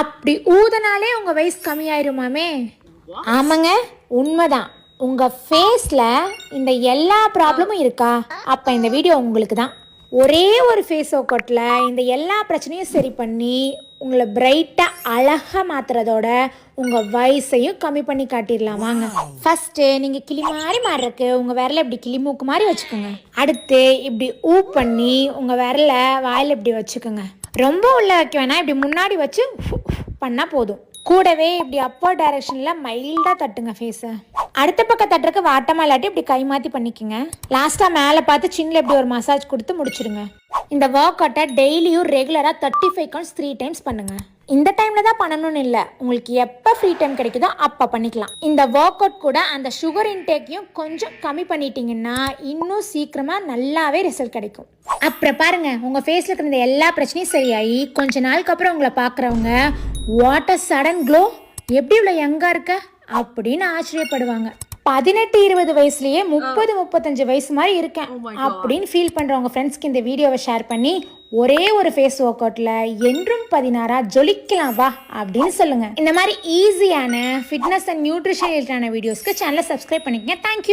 அப்படி ஊதனாலே உங்கள் வயசு கம்மியாயிருமாமே? ஆமாங்க உண்மைதான். உங்கள் ஃபேஸில் இந்த எல்லா ப்ராப்ளமும் இருக்கா? அப்போ இந்த வீடியோ உங்களுக்கு தான் ஒரே ஒரு ஃபேஸ் ஒர்க்கவுட்டில் இந்த எல்லா பிரச்சனையும் சரி பண்ணி உங்களை பிரைட்டாக அழகாக மாத்துறதோட உங்கள் வயசையும் கம்மி பண்ணி காட்டிடலாம். வாங்க. ஃபஸ்ட்டு நீங்கள் கிளி மாதிரி மாறுறக்கு உங்கள் விரலை இப்படி கிளி மூக்கு மாதிரி வச்சுக்கோங்க. அடுத்து இப்படி ஊ பண்ணி உங்கள் விரலை வாயில் இப்படி வச்சுக்கோங்க. ரொம்ப உள்ளே வைக்க வேணாம். இப்படி முன்னாடி வச்சு பண்ணால் போதும். கூடவே இப்படி அப்போ டைரக்ஷனில் மைல்டாக தட்டுங்க ஃபேஸை அடுத்த பக்கம் தட்டுறக்கு வாட்டமாக இல்லாட்டி இப்படி கை மாற்றி பண்ணிக்கோங்க. லாஸ்ட்டாக மேலே பார்த்து சின்னில் இப்படி ஒரு மசாஜ் கொடுத்து முடிச்சிடுங்க. இந்த ஒர்க் அவுட்டை டெய்லியும் ரெகுலராக thirty five counts three times பண்ணுங்கள் இந்த டைமில் தான் பண்ணணும்னு இல்லை. உங்களுக்கு எப்போ ஃப்ரீ டைம் கிடைக்குதோ அப்போ பண்ணிக்கலாம். இந்த ஒர்க் அவுட் கூட அந்த சுகர் இன்டேக்கையும் கொஞ்சம் கம்மி பண்ணிட்டீங்கன்னா இன்னும் சீக்கிரமாக நல்லாவே ரிசல்ட் கிடைக்கும். அப்புறம் பாருங்க உங்கள் ஃபேஸில் இருக்கிற எல்லா பிரச்சனையும் சரியாகி கொஞ்ச நாளுக்கு அப்புறம் உங்களை பார்க்குறவங்க வாட்டர் சடன் க்ளோ எப்படி இவ்வளோ யங்காக இருக்க? அப்படின்னு ஆச்சரியப்படுவாங்க. பதினெட்டு இருபது வயசுலயே முப்பது முப்பத்தஞ்சு வயசு மாதிரி இருக்கேன் அப்படின்னு ஃபீல் பண்றவங்க ஃப்ரெண்ட்ஸ்க்கு இந்த வீடியோவை ஷேர் பண்ணி ஒரே ஒரு ஃபேஸ் ஒர்க் அவுட்ல என்றும் பதினாறா ஜொலிக்கலாம் வா அப்படின்னு சொல்லுங்க. இந்த மாதிரி ஈஸியான ஃபிட்னஸ் அண்ட் நியூட்ரிஷன் ரிலேட்டடான வீடியோஸ்க்கு சேனலை சப்ஸ்கிரைப் பண்ணிக்கங்க. தேங்க்யூ